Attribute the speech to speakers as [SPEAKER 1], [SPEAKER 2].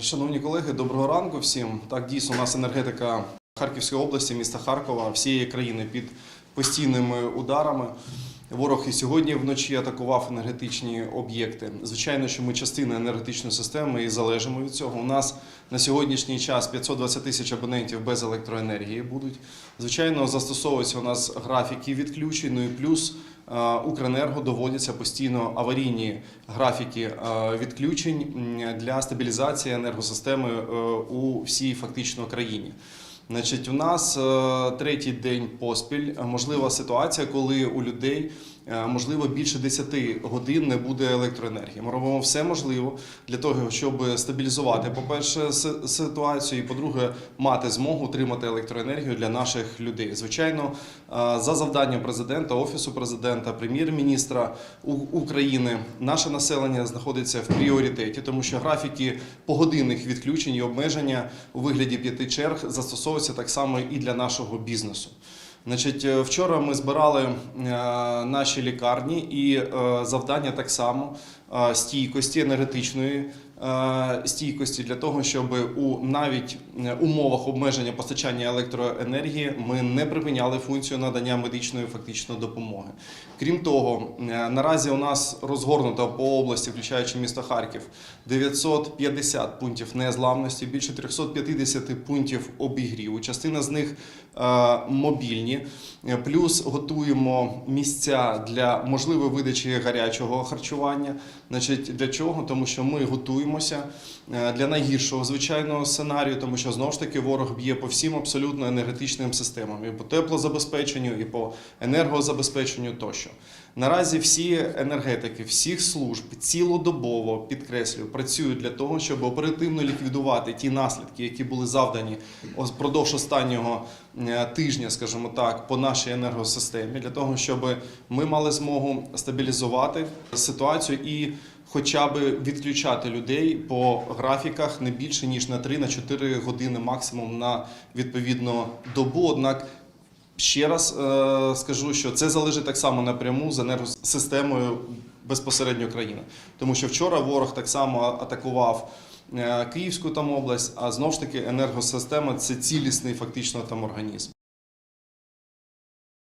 [SPEAKER 1] Шановні колеги, доброго ранку всім. Так, дійсно, у нас енергетика Харківської області, міста Харкова, всієї країни під постійними ударами. Ворог і сьогодні вночі атакував енергетичні об'єкти. Звичайно, що ми частина енергетичної системи і залежимо від цього. У нас на сьогоднішній час 520 тисяч абонентів без електроенергії будуть. Звичайно, застосовуються у нас графіки відключень, ну і плюс е, Укренерго доводяться постійно аварійні графіки е, відключень для стабілізації енергосистеми е, у всій фактично країні. Значить, у нас е, третій день поспіль е, можлива ситуація, коли у людей можливо більше 10 годин не буде електроенергії. Ми робимо все можливе для того, щоб стабілізувати, по-перше, ситуацію, і по-друге, мати змогу отримати електроенергію для наших людей. Звичайно, е, за завданням президента, офісу президента, прем'єр-міністра України, наше населення знаходиться в пріоритеті, тому що графіки погодинних відключень і обмеження у вигляді п'яти черг застосовуються так само і для нашого бізнесу. Значить, е, вчора ми збирали е, наші лікарні, і е, завдання так само стійкості енергетичної стійкості для того, щоб у навіть е, умовах обмеження постачання електроенергії ми не припиняли функцію надання медичної фактично допомоги. Крім того, е, наразі у нас розгорнуто по області, включаючи місто Харків, 950 пунктів незламності, більше 350 пунктів обігріву. Частина з них е, мобільні. Плюс готуємо місця для можливої видачі гарячого харчування. Значить, для чого? Тому що ми готуємося е, для найгіршого звичайного сценарію, тому що знову ж таки ворог б'є по всім абсолютно енергетичним системам, і по теплозабезпеченню, і по енергозабезпеченню тощо. Наразі всі енергетики, всіх служб цілодобово підкреслюю, працюють для того, щоб оперативно ліквідувати ті наслідки, які були завдані впродовж останнього тижня, скажімо так, по нашій енергосистемі, для того, щоб ми мали змогу стабілізувати ситуацію і хоча б відключати людей по графіках не більше ніж на 3-4 години максимум на відповідно добу. Однак Ще раз е, скажу, що це залежить так само напряму з енергосистемою безпосередньо країни. Тому що вчора ворог так само атакував е, Київську там область, а знову ж таки енергосистема це цілісний фактично там організм.